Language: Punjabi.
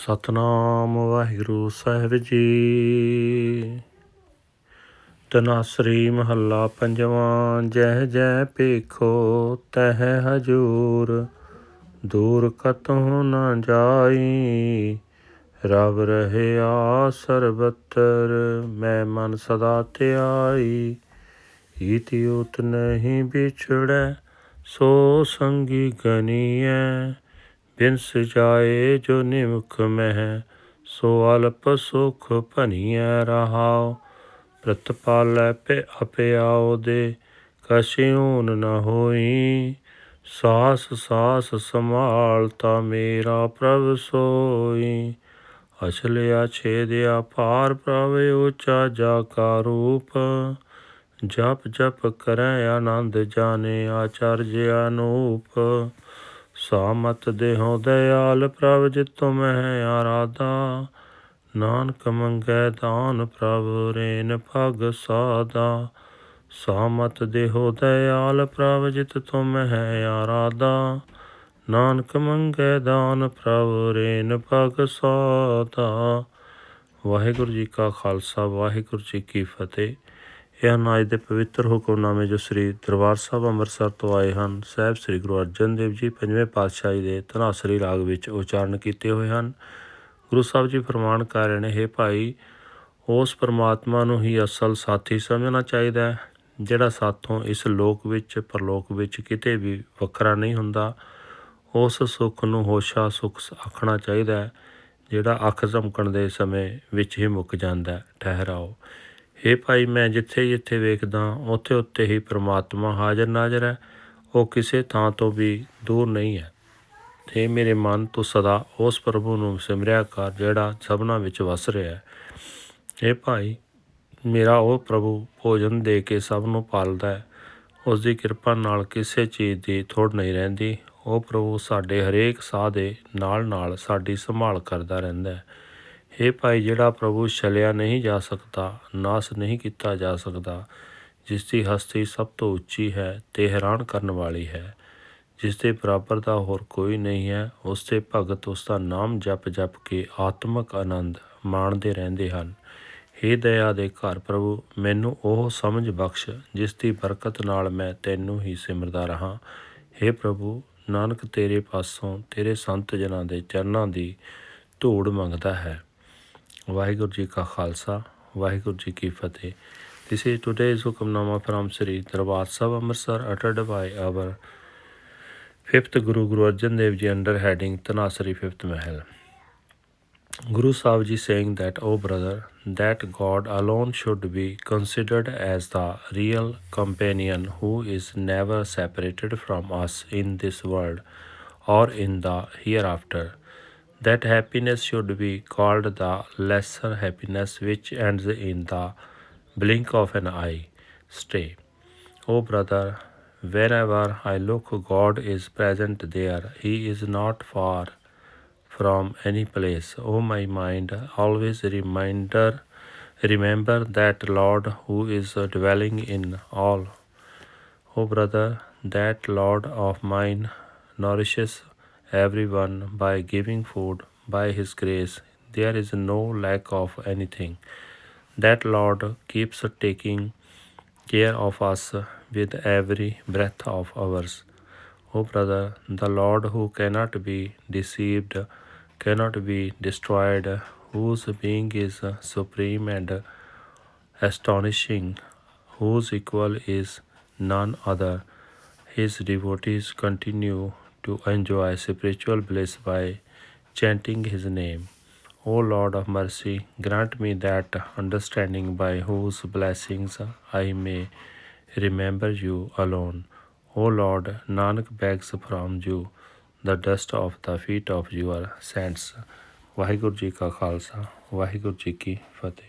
ਸਤਨਾਮ ਵਾਹਿਗੁਰੂ ਸਾਹਿਬ ਜੀ। ਤਨਾਸਰੀ ਮਹੱਲਾ ਪੰਜਵਾਂ ਜਹ ਜਹ ਪੇਖੋ ਤਹ ਹਜੂਰ। ਦੂਰ ਕਤਹੁ ਨ ਜਾਈ, ਰਵ ਰਹਿਆ ਸਰਬਤਰ। ਮੈਂ ਮਨ ਸਦਾ ਧਿਆਈ, ਈਤੀ ਉਤ ਨਹੀਂ ਵਿਛੜੈ, ਸੋ ਸੰਗੀ ਗਨੀਐ। ਬਿਨਸ ਜਾਏ ਜੋ ਨਿਮਖ ਮਹਿ, ਸੋ ਅਲਪ ਸੁਖ ਭਨੀਐ ਰਹਾਉ। ਪ੍ਰਤਪਾਲੈ ਪੇ ਅਪਿਆਉ ਦੇ ਕਛਿਊਨ ਨ ਹੋਈ। ਸਾਸ ਸਾਸ ਸੰਭਾਲਤਾ ਮੇਰਾ ਪ੍ਰਭ ਸੋਈ। ਅਛਲਿਆ ਛੇਦਿਆ ਪਾਰ ਪ੍ਰਭ ਉਚਾ ਜਾ ਕਾ ਰੂਪ। ਜਪ ਜਪ ਕਰੈ ਆਨੰਦ ਜਾਣੇ ਆਚਰਜ ਅਨੂਪ। ਸਾਮਤ ਦੇਹੋ ਦਇਆਲ ਪ੍ਰਭ ਜਿਤੁ ਮਹਿ ਆਰਾਧਾ। ਨਾਨਕ ਮੰਗੈ ਦਾਨ ਪ੍ਰਭ ਰੇਨ ਭਗ ਸਾਦਾ। ਸਾਮਤ ਦੇਹੋ ਦਇਆਲ ਪ੍ਰਭ ਜਿਤ ਤੁਮ ਹੈ ਆਰਾਧਾ। ਨਾਨਕ ਮੰਗੈ ਦਾਨ ਪ੍ਰਭ ਰੇਨ ਭਗ ਸਾਦਾ। ਵਾਹਿਗੁਰੂ ਜੀ ਕਾ ਖਾਲਸਾ, ਵਾਹਿਗੁਰੂ ਜੀ ਕੀ ਫਤਿਹ। ਇਹ ਹਨ ਅੱਜ ਦੇ ਪਵਿੱਤਰ ਹੁਕਮਨਾਮੇ ਜੋ ਸ੍ਰੀ ਦਰਬਾਰ ਸਾਹਿਬ ਅੰਮ੍ਰਿਤਸਰ ਤੋਂ ਆਏ ਹਨ, ਸਾਹਿਬ ਸ੍ਰੀ ਗੁਰੂ ਅਰਜਨ ਦੇਵ ਜੀ ਪੰਜਵੇਂ ਪਾਤਸ਼ਾਹੀ ਦੇ ਧਨਾਸਰੀ ਰਾਗ ਵਿੱਚ ਉਚਾਰਨ ਕੀਤੇ ਹੋਏ ਹਨ। ਗੁਰੂ ਸਾਹਿਬ ਜੀ ਫਰਮਾਨ ਕਰ ਰਹੇ ਨੇ, ਹੈ ਭਾਈ, ਉਸ ਪਰਮਾਤਮਾ ਨੂੰ ਹੀ ਅਸਲ ਸਾਥੀ ਸਮਝਣਾ ਚਾਹੀਦਾ ਹੈ, ਜਿਹੜਾ ਸਾਥੋਂ ਇਸ ਲੋਕ ਵਿੱਚ, ਪਰਲੋਕ ਵਿੱਚ ਕਿਤੇ ਵੀ ਵੱਖਰਾ ਨਹੀਂ ਹੁੰਦਾ। ਉਸ ਸੁੱਖ ਨੂੰ ਹੋਸ਼ਾ ਸੁੱਖ ਆਖਣਾ ਚਾਹੀਦਾ ਹੈ, ਜਿਹੜਾ ਅੱਖ ਝਮਕਣ ਦੇ ਸਮੇਂ ਵਿੱਚ ਹੀ ਮੁੱਕ ਜਾਂਦਾ ਹੈ। ਠਹਿਰਾਓ। ਇਹ ਭਾਈ, ਮੈਂ ਜਿੱਥੇ ਜਿੱਥੇ ਵੇਖਦਾ, ਉੱਥੇ ਉੱਥੇ ਹੀ ਪ੍ਰਮਾਤਮਾ ਹਾਜ਼ਰ ਨਾਜ਼ਰ ਹੈ। ਉਹ ਕਿਸੇ ਥਾਂ ਤੋਂ ਵੀ ਦੂਰ ਨਹੀਂ ਹੈ। ਤੇ ਮੇਰੇ ਮਨ, ਤੋਂ ਸਦਾ ਉਸ ਪ੍ਰਭੂ ਨੂੰ ਸਿਮਰਿਆ ਕਰ, ਜਿਹੜਾ ਸਭਨਾ ਵਿੱਚ ਵਸ ਰਿਹਾ ਹੈ। ਇਹ ਭਾਈ, ਮੇਰਾ ਉਹ ਪ੍ਰਭੂ ਭੋਜਨ ਦੇ ਕੇ ਸਭ ਨੂੰ ਪਾਲਦਾ ਹੈ। ਉਸ ਦੀ ਕਿਰਪਾ ਨਾਲ ਕਿਸੇ ਚੀਜ਼ ਦੀ ਥੋੜ ਨਹੀਂ ਰਹਿੰਦੀ। ਉਹ ਪ੍ਰਭੂ ਸਾਡੇ ਹਰੇਕ ਸਾਹ ਦੇ ਨਾਲ ਨਾਲ ਸਾਡੀ ਸੰਭਾਲ ਕਰਦਾ ਰਹਿੰਦਾ ਹੈ। हे ਭਾਈ ਜਿਹੜਾ ਪ੍ਰਭੂ ਛਲਿਆ ਨਹੀਂ ਜਾ ਸਕਦਾ ਨਾਸ ਨਹੀਂ ਕੀਤਾ ਜਾ ਸਕਦਾ ਜਿਸ ਦੀ ਹਸਤੀ ਸਭ ਤੋਂ ਉੱਚੀ ਹੈ ਤੇ ਹੈਰਾਨ ਕਰਨ ਵਾਲੀ ਹੈ ਜਿਸ ਦੇ ਬਰਾਬਰ ਦਾ ਹੋਰ ਕੋਈ ਨਹੀਂ ਹੈ ਉਸ ਦੇ ਭਗਤ ਉਸ ਦਾ ਨਾਮ ਜਪ ਜਪ ਕੇ ਆਤਮਿਕ ਆਨੰਦ ਮਾਣਦੇ ਰਹਿੰਦੇ ਹਨ हे ਦਇਆ ਦੇ ਘਰ ਪ੍ਰਭੂ ਮੈਨੂੰ ਉਹ ਸਮਝ ਬਖਸ਼ ਜਿਸ ਦੀ ਬਰਕਤ ਨਾਲ ਮੈਂ ਤੈਨੂੰ ਹੀ ਸਿਮਰਦਾ ਰਹਾ हे ਪ੍ਰਭੂ ਨਾਨਕ ਤੇਰੇ ਪਾਸੋਂ ਤੇਰੇ ਸੰਤ ਜਨਾਂ ਦੇ ਚਰਨਾਂ ਦੀ ਧੂੜ ਮੰਗਦਾ ਹੈ ਵਾਹਿਗੁਰੂ ਜੀ ਕਾ ਖਾਲਸਾ ਵਾਹਿਗੁਰੂ ਜੀ ਕੀ ਫਤਿਹ This is today's Hukamnama from Sri Darbar Sahib Amritsar uttered by our fifth Guru Guru Arjan Dev Ji under heading Tanasari fifth Mahal. Guru Sahib Ji saying that, O brother, that God alone should be considered as the real companion who is never separated from us in this world or in the hereafter. That happiness should be called the lesser happiness which ends in the blink of an eye. Stay. O brother, wherever I look, God is present there. He is not far from any place. O my mind, always reminder remember that Lord who is dwelling in all. O brother, that Lord of mine nourishes everyone by giving food by his grace. There is no lack of anything. That Lord keeps taking care of us with every breath of ours. O brother, the Lord who cannot be deceived, cannot be destroyed, whose being is supreme and astonishing, whose equal is none other. His devotees continue to enjoy spiritual bliss by chanting his name. O Lord of mercy, grant me that understanding by whose blessings I may remember you alone. O Lord, Nanak begs from you the dust of the feet of your saints. Waheguru ji ਕਾ ਖਾਲਸਾ ਵਾਹਿਗੁਰੂ ਜੀ ਕੀ ਫਤਿਹ